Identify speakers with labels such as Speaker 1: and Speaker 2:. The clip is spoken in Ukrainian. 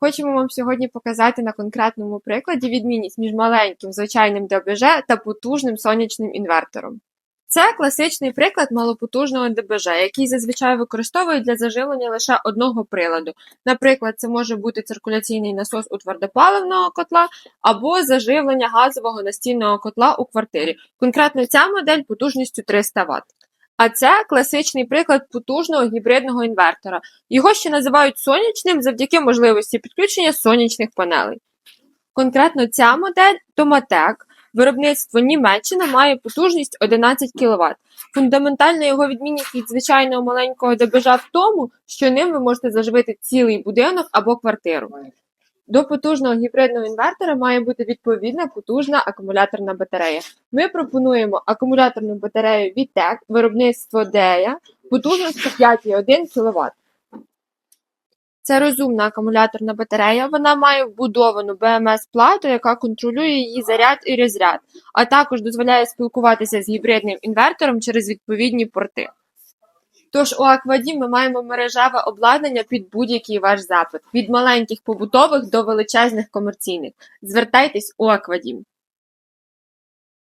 Speaker 1: Хочемо вам сьогодні показати на конкретному прикладі відмінність між маленьким звичайним ДБЖ та потужним сонячним інвертором. Це класичний приклад малопотужного ДБЖ, який зазвичай використовують для заживлення лише одного приладу. Наприклад, це може бути циркуляційний насос у твердопаливного котла або заживлення газового настільного котла у квартирі. Конкретно ця модель потужністю 300 Вт. А це класичний приклад потужного гібридного інвертора. Його ще називають сонячним завдяки можливості підключення сонячних панелей. Конкретно ця модель Tomatec, виробництво Німеччина має потужність 11 кВт. Фундаментальна його відмінність від звичайного маленького ДБЖ в тому, що ним ви можете заживити цілий будинок або квартиру. До потужного гібридного інвертора має бути відповідна потужна акумуляторна батарея. Ми пропонуємо акумуляторну батарею VTEC, виробництво DEA, потужністю 5,1 кВт. Це розумна акумуляторна батарея. Вона має вбудовану БМС-плату, яка контролює її заряд і розряд, а також дозволяє спілкуватися з гібридним інвертором через відповідні порти. Тож у Аквадім ми маємо мережеве обладнання під будь-який ваш запит, від маленьких побутових до величезних комерційних. Звертайтесь у Аквадім.